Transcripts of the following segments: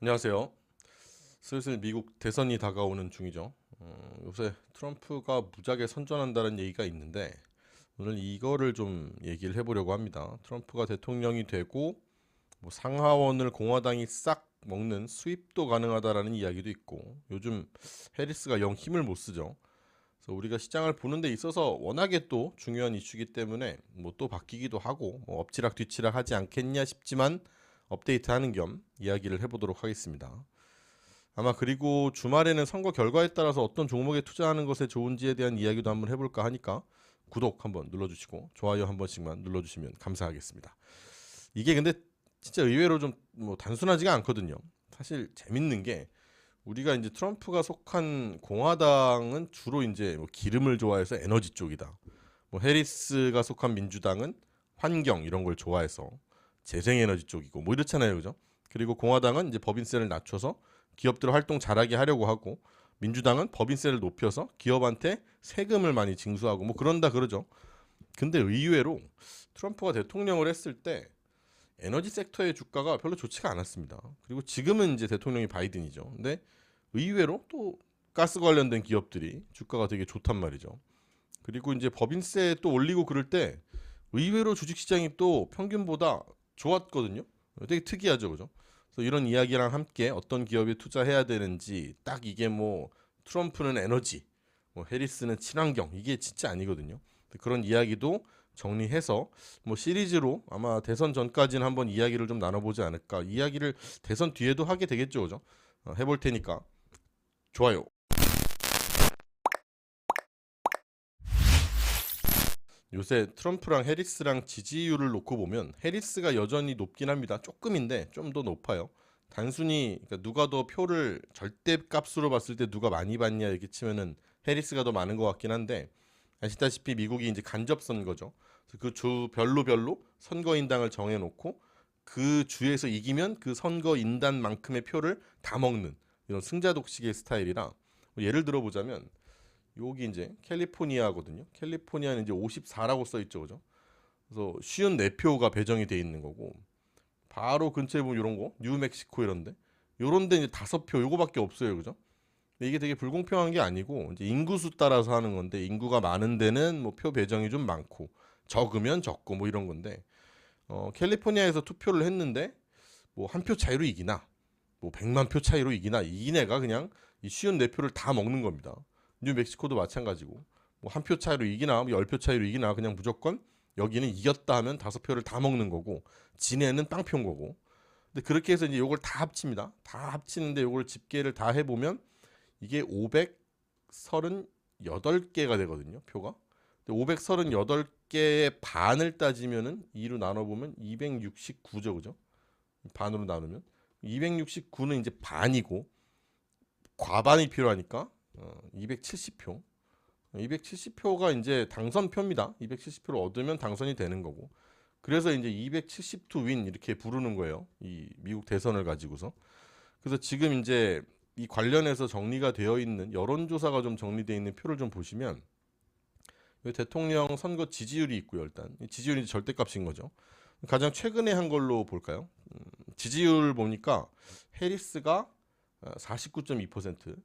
안녕하세요. 슬슬 미국 대선이 다가오는 중이죠. 어, 요새 트럼프가 무작위 선전한다는 얘기가 있는데 오늘 이거를 좀 얘기를 해보려고 합니다. 트럼프가 대통령이 되고 뭐 상하원을 공화당이 싹 먹는 수입도 가능하다라는 이야기도 있고 요즘 해리스가 영 힘을 못 쓰죠. 그래서 우리가 시장을 보는 데 있어서 워낙에 또 중요한 이슈이기 때문에 뭐 또 바뀌기도 하고 뭐 엎치락 뒤치락 하지 않겠냐 싶지만 업데이트하는 겸 이야기를 해보도록 하겠습니다. 아마 그리고 주말에는 선거 결과에 따라서 어떤 종목에 투자하는 것에 좋은지에 대한 이야기도 한번 해볼까 하니까 구독 한번 눌러주시고 좋아요 한 번씩만 눌러주시면 감사하겠습니다. 이게 근데 진짜 의외로 좀 뭐 단순하지가 않거든요. 사실 재밌는 게 우리가 이제 트럼프가 속한 공화당은 주로 이제 뭐 기름을 좋아해서 에너지 쪽이다. 뭐 해리스가 속한 민주당은 환경 이런 걸 좋아해서 재생에너지 쪽이고 뭐 이렇잖아요, 그죠? 그리고 공화당은 이제 법인세를 낮춰서 기업들 활동 잘하게 하려고 하고 민주당은 법인세를 높여서 기업한테 세금을 많이 징수하고 뭐 그런다 그러죠. 근데 의외로 트럼프가 대통령을 했을 때 에너지 섹터의 주가가 별로 좋지가 않았습니다. 그리고 지금은 이제 대통령이 바이든이죠. 근데 의외로 또 가스 관련된 기업들이 주가가 되게 좋단 말이죠. 그리고 이제 법인세 또 올리고 그럴 때 의외로 주식시장이 또 평균보다 좋았거든요. 되게 특이하죠, 그죠? 그래서 이런 이야기랑 함께 어떤 기업에 투자해야 되는지 딱 이게 뭐 트럼프는 에너지, 뭐 해리스는 친환경 이게 진짜 아니거든요. 그런 이야기도 정리해서 뭐 시리즈로 아마 대선 전까지는 한번 이야기를 좀 나눠보지 않을까. 이야기를 대선 뒤에도 하게 되겠죠, 그죠? 어, 해볼 테니까 좋아요. 요새 트럼프랑 해리스랑 지지율을 놓고 보면 해리스가 여전히 높긴 합니다. 조금인데 좀 더 높아요. 단순히 그러니까 누가 더 표를 절대 값으로 봤을 때 누가 많이 받냐 이렇게 치면은 해리스가 더 많은 것 같긴 한데 아시다시피 미국이 이제 간접 선거죠. 그 주 별로 별로 선거인당을 정해놓고 그 주에서 이기면 그 선거인단만큼의 표를 다 먹는 이런 승자 독식의 스타일이라 뭐 예를 들어 보자면 여기 이제 캘리포니아거든요. 캘리포니아는 이제 54라고 써 있죠, 그죠? 그래서 쉬운 네 표가 배정이 돼 있는 거고 바로 근처에 보면 이런 거 뉴멕시코 이런데 요런데 이제 다섯 표 요거밖에 없어요, 그죠? 이게 되게 불공평한 게 아니고 이제 인구수 따라서 하는 건데 인구가 많은 데는 뭐 표 배정이 좀 많고 적으면 적고 뭐 이런 건데 어, 캘리포니아에서 투표를 했는데 뭐 한 표 차이로 이기나 뭐 100만 표 차이로 이기나 이긴 애가 그냥 이 쉬운 네 표를 다 먹는 겁니다. 뉴멕시코도 마찬가지고 뭐 한 표 차이로 이기나 뭐 열 표 차이로 이기나 그냥 무조건 여기는 이겼다 하면 다섯 표를 다 먹는 거고 진해는 빵표인 거고 근데 그렇게 해서 이제 요걸 다 합칩니다. 다 합치는데 요걸 집계를 다 해보면 이게 538개가 되거든요. 표가. 538개의 반을 따지면은 2로 나눠보면 269죠. 그죠? 반으로 나누면 269는 이제 반이고 과반이 필요하니까 어, 270표. 270표가 이제 당선표입니다. 270표를 얻으면 당선이 되는 거고. 그래서 이제 270 to win 이렇게 부르는 거예요. 이 미국 대선을 가지고서. 그래서 지금 이제 이 관련해서 정리가 되어 있는 여론조사가 좀 정리되어 있는 표를 좀 보시면 대통령 선거 지지율이 있고요. 일단 이 지지율이 절대값인 거죠. 가장 최근에 한 걸로 볼까요? 음, 지지율 보니까 해리스가 49.2%,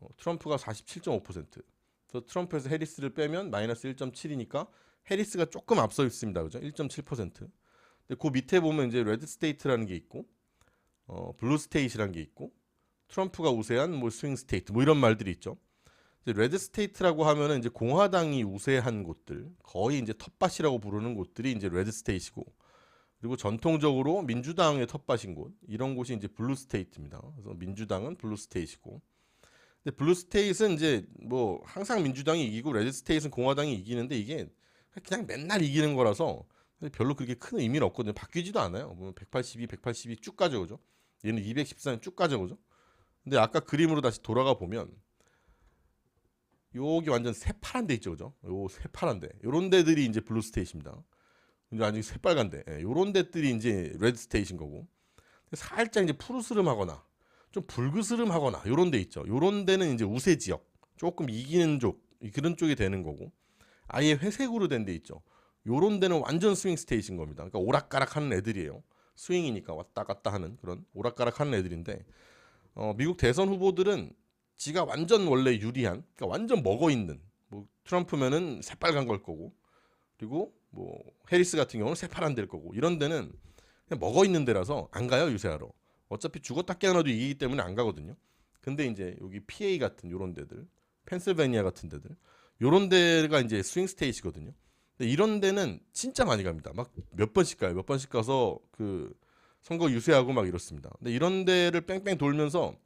어, 트럼프가 47.5%. 그래서 트럼프에서 해리스를 빼면 마이너스 1.7이니까 해리스가 조금 앞서 있습니다. 그죠? 1.7%. 근데 그 밑에 보면 이제 레드 스테이트라는 게 있고 어, 블루 스테이트라는 게 있고 트럼프가 우세한 뭐 스윙 스테이트 뭐 이런 말들이 있죠. 레드 스테이트라고 하면은 이제 공화당이 우세한 곳들 거의 이제 텃밭이라고 부르는 곳들이 이제 레드 스테이트고 그리고 전통적으로 민주당의 텃밭인 곳 이런 곳이 이제 블루 스테이트입니다. 그래서 민주당은 블루 스테이트고 근데 블루 스테이트는 이제 뭐 항상 민주당이 이기고 레드 스테이트는 공화당이 이기는데 이게 그냥 맨날 이기는 거라서 별로 그렇게 큰 의미는 없거든요. 바뀌지도 않아요. 뭐 182, 182 쭉 가죠, 그죠? 얘는 214는 쭉 가죠, 그죠? 근데 아까 그림으로 다시 돌아가 보면 여기 완전 새파란 데 있죠, 그죠? 요 새파란 데. 요런 데들이 이제 블루 스테이트입니다. 이제 아직 새빨간 데. 예, 요런 데들이 이제 레드 스테이트인 거고. 살짝 이제 푸르스름하거나 좀 붉으스름하거나 요런 데 있죠. 요런 데는 이제 우세 지역. 조금 이기는 쪽 그런 쪽이 되는 거고. 아예 회색으로 된 데 있죠. 요런 데는 완전 스윙 스테이트인 겁니다. 그러니까 오락가락 하는 애들이에요. 스윙이니까 왔다 갔다 하는 그런 오락가락 하는 애들인데 어, 미국 대선 후보들은 지가 완전 원래 유리한 그러니까 완전 먹어 있는 뭐 트럼프면은 새빨간 걸 거고 그리고 뭐 해리스 같은 경우는 새파란 될 거고 이런 데는 그냥 먹어 있는 데라서 안 가요 유세하러 어차피 죽었다 깨어나도 이기기 때문에 안 가거든요. 근데 이제 여기 PA 같은 요런 데들 펜실베니아 같은 데들 요런 데가 이제 스윙 스테이시거든요. 근데 이런 데는 진짜 많이 갑니다. 막 몇 번씩 가요. 몇 번씩 가서 그 선거 유세하고 막 이렇습니다. 근데 이런 데를 뺑뺑 돌면서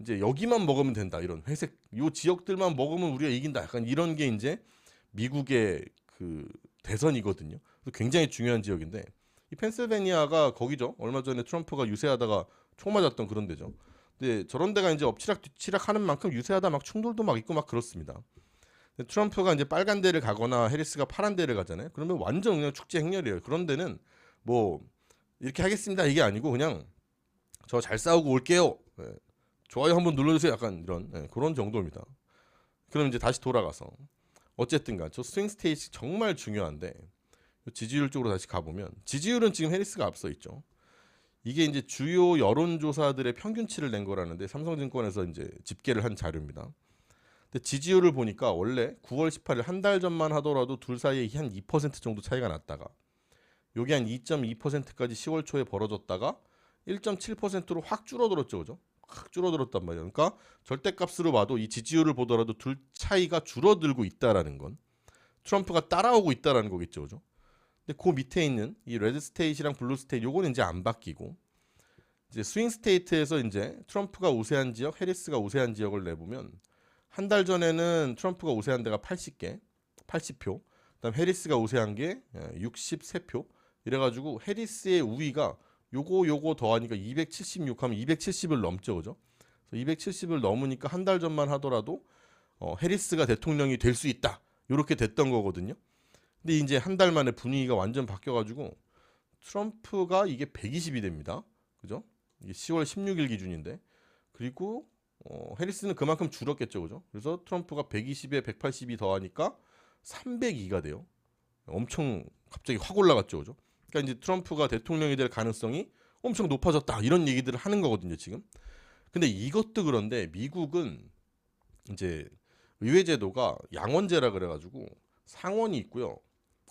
이제 여기만 먹으면 된다 이런 회색 요 지역들만 먹으면 우리가 이긴다. 약간 이런 게 이제 미국의 그 대선이거든요. 그래서 굉장히 중요한 지역인데 이 펜실베니아가 거기죠. 얼마 전에 트럼프가 유세하다가 총 맞았던 그런 데죠. 근데 저런 데가 이제 엎치락 뒤치락 하는 만큼 유세하다 막 충돌도 막 있고 막 그렇습니다. 트럼프가 이제 빨간 데를 가거나 해리스가 파란 데를 가잖아요. 그러면 완전 그냥 축제 행렬이에요. 그런 데는 뭐 이렇게 하겠습니다 이게 아니고 그냥 저 잘 싸우고 올게요. 예. 좋아요 한번 눌러주세요. 약간 이런 예, 그런 정도입니다. 그럼 이제 다시 돌아가서 어쨌든간 저 스윙 스테이지 정말 중요한데 지지율 쪽으로 다시 가보면 지지율은 지금 해리스가 앞서 있죠. 이게 이제 주요 여론조사들의 평균치를 낸 거라는데 삼성증권에서 이제 집계를 한 자료입니다. 근데 지지율을 보니까 원래 9월 18일 한 달 전만 하더라도 둘 사이에 한 2% 정도 차이가 났다가 요게 한 2.2%까지 10월 초에 벌어졌다가 1.7%로 확 줄어들었죠, 그죠? 확 줄어들었단 말이에요. 그러니까 절대값으로 봐도 이 지지율을 보더라도 둘 차이가 줄어들고 있다라는 건 트럼프가 따라오고 있다라는 거겠죠, 그죠? 근데 그 밑에 있는 이 레드 스테이트랑 블루 스테이트 요거는 이제 안 바뀌고 이제 스윙 스테이트에서 이제 트럼프가 우세한 지역, 해리스가 우세한 지역을 내보면 한 달 전에는 트럼프가 우세한 데가 80개, 80표. 그다음 해리스가 우세한 게 63표. 이래가지고 해리스의 우위가 요거 요거 더하니까 276 하면 270을 넘죠, 그죠? 270을 넘으니까 한 달 전만 하더라도 어, 해리스가 대통령이 될 수 있다. 요렇게 됐던 거거든요. 근데 이제 한 달 만에 분위기가 완전 바뀌어가지고 트럼프가 이게 120이 됩니다. 그죠? 이게 10월 16일 기준인데 그리고 어, 해리스는 그만큼 줄었겠죠, 그죠? 그래서 트럼프가 120에 180이 더하니까 302가 돼요. 엄청 갑자기 확 올라갔죠, 그죠? 그러니까 이제 트럼프가 대통령이 될 가능성이 엄청 높아졌다 이런 얘기들을 하는 거거든요, 지금. 근데 이것도 그런데 미국은 이제 의회 제도가 양원제라 그래가지고 상원이 있고요,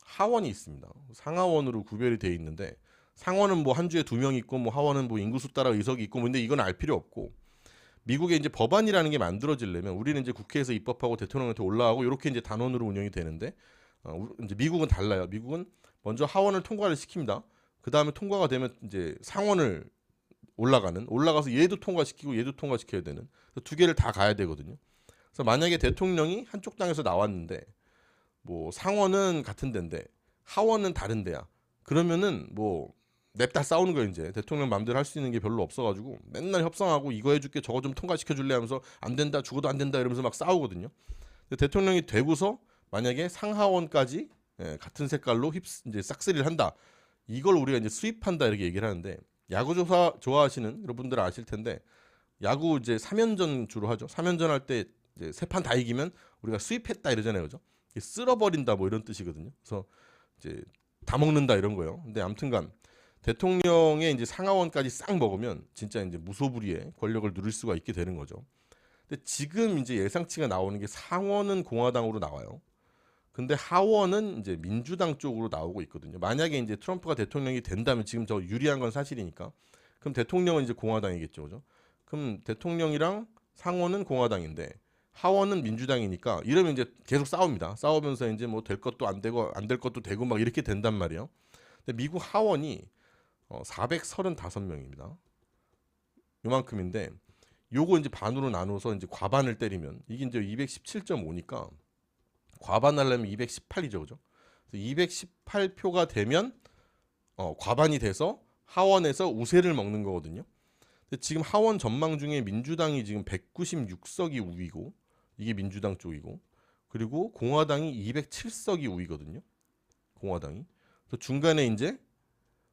하원이 있습니다. 상하원으로 구별이 돼 있는데 상원은 뭐 한 주에 두 명 있고 뭐 하원은 뭐 인구수 따라 의석이 있고 뭐 근데 이건 알 필요 없고 미국에 이제 법안이라는 게 만들어지려면 우리는 이제 국회에서 입법하고 대통령한테 올라가고 이렇게 이제 단원으로 운영이 되는데 어, 이제 미국은 달라요. 미국은 먼저 하원을 통과를 시킵니다. 그 다음에 통과가 되면 이제 상원을 올라가는 올라가서 얘도 통과시키고 얘도 통과시켜야 되는 두 개를 다 가야 되거든요. 그래서 만약에 대통령이 한쪽 당에서 나왔는데 뭐 상원은 같은 데인데 하원은 다른 데야. 그러면은 뭐 냅다 싸우는 거예요 이제 대통령 마음대로 할 수 있는 게 별로 없어가지고 맨날 협상하고 이거 해줄게 저거 좀 통과시켜 줄래 하면서 안 된다 죽어도 안 된다 이러면서 막 싸우거든요. 대통령이 되고서 만약에 상하원까지 예, 같은 색깔로 휩 이제 싹쓸이를 한다. 이걸 우리가 이제 수입한다 이렇게 얘기를 하는데 야구 조사 좋아하시는 여러분들은 아실 텐데 야구 이제 3연전 주로 하죠. 3연전 할 때 이제 세 판 다 이기면 우리가 수입했다 이러잖아요, 그죠? 쓸어버린다 뭐 이런 뜻이거든요. 그래서 이제 다 먹는다 이런 거예요. 근데 아무튼간 대통령의 이제 상하원까지 싹 먹으면 진짜 이제 무소불위의 권력을 누릴 수가 있게 되는 거죠. 근데 지금 이제 예상치가 나오는 게 상원은 공화당으로 나와요. 근데 하원은 이제 민주당 쪽으로 나오고 있거든요. 만약에 이제 트럼프가 대통령이 된다면 지금 저 유리한 건 사실이니까. 그럼 대통령은 이제 공화당이겠죠, 그죠? 그럼 대통령이랑 상원은 공화당인데 하원은 민주당이니까 이러면 이제 계속 싸웁니다. 싸우면서 이제 뭐 될 것도 안 되고 안 될 것도 되고 막 이렇게 된단 말이에요. 근데 미국 하원이 어, 435명입니다. 요만큼인데 요거 이제 반으로 나눠서 이제 과반을 때리면 이게 이제 217.5니까 과반 하려면 218이죠, 그죠? 218표가 되면 어, 과반이 돼서 하원에서 우세를 먹는 거거든요. 지금 하원 전망 중에 민주당이 지금 196석이 우위고 이게 민주당 쪽이고 그리고 공화당이 207석이 우위거든요. 공화당이. 그래서 중간에 이제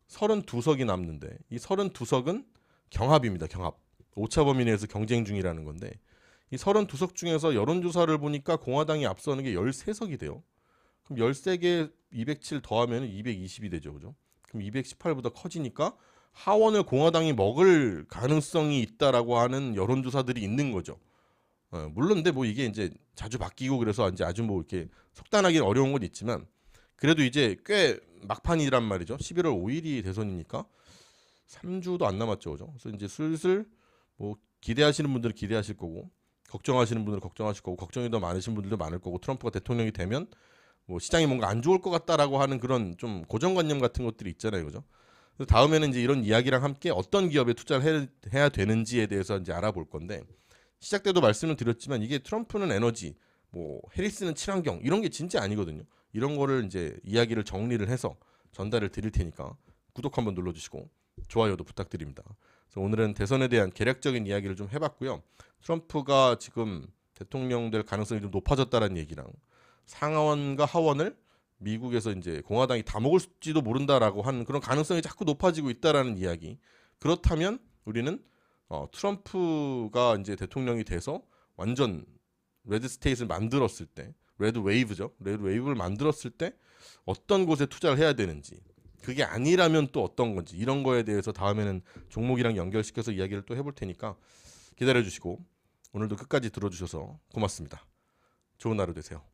32석이 남는데 이 32석은 경합입니다. 경합. 오차 범위 내에서 경쟁 중이라는 건데 이 32석 중에서 여론조사를 보니까 공화당이 앞서는 게 13석이 돼요. 그럼 13개 207 더하면 220이 되죠. 그죠? 그럼 218보다 커지니까 하원을 공화당이 먹을 가능성이 있다라고 하는 여론조사들이 있는 거죠. 어, 물론 근데 뭐 이게 이제 자주 바뀌고 그래서 이제 아주 뭐 이렇게 속단하기는 어려운 건 있지만 그래도 이제 꽤 막판이란 말이죠. 11월 5일이 대선이니까 3주도 안 남았죠, 그죠? 그래서 이제 슬슬 뭐 기대하시는 분들은 기대하실 거고 걱정하시는 분들은 걱정하실 거고 걱정이 더 많으신 분들도 많을 거고 트럼프가 대통령이 되면 뭐 시장이 뭔가 안 좋을 것 같다라고 하는 그런 좀 고정관념 같은 것들이 있잖아요, 그죠? 그래서 다음에는 이제 이런 이야기랑 함께 어떤 기업에 투자를 해, 해야 되는지에 대해서 이제 알아볼 건데 시작 때도 말씀을 드렸지만 이게 트럼프는 에너지, 뭐 해리스는 친환경 이런 게 진짜 아니거든요. 이런 거를 이제 이야기를 정리를 해서 전달을 드릴 테니까 구독 한번 눌러주시고 좋아요도 부탁드립니다. 그래서 오늘은 대선에 대한 개략적인 이야기를 좀 해봤고요. 트럼프가 지금 대통령 될 가능성이 좀 높아졌다는 얘기랑 상하원과 하원을 미국에서 이제 공화당이 다 먹을지도 모른다라고 하는 그런 가능성이 자꾸 높아지고 있다라는 이야기. 그렇다면 우리는 어, 트럼프가 이제 대통령이 돼서 완전 레드 스테이트를 만들었을 때, 레드 웨이브죠. 레드 웨이브를 만들었을 때 어떤 곳에 투자를 해야 되는지, 그게 아니라면 또 어떤 건지 이런 거에 대해서 다음에는 종목이랑 연결시켜서 이야기를 또 해볼 테니까 기다려 주시고 오늘도 끝까지 들어주셔서 고맙습니다. 좋은 하루 되세요.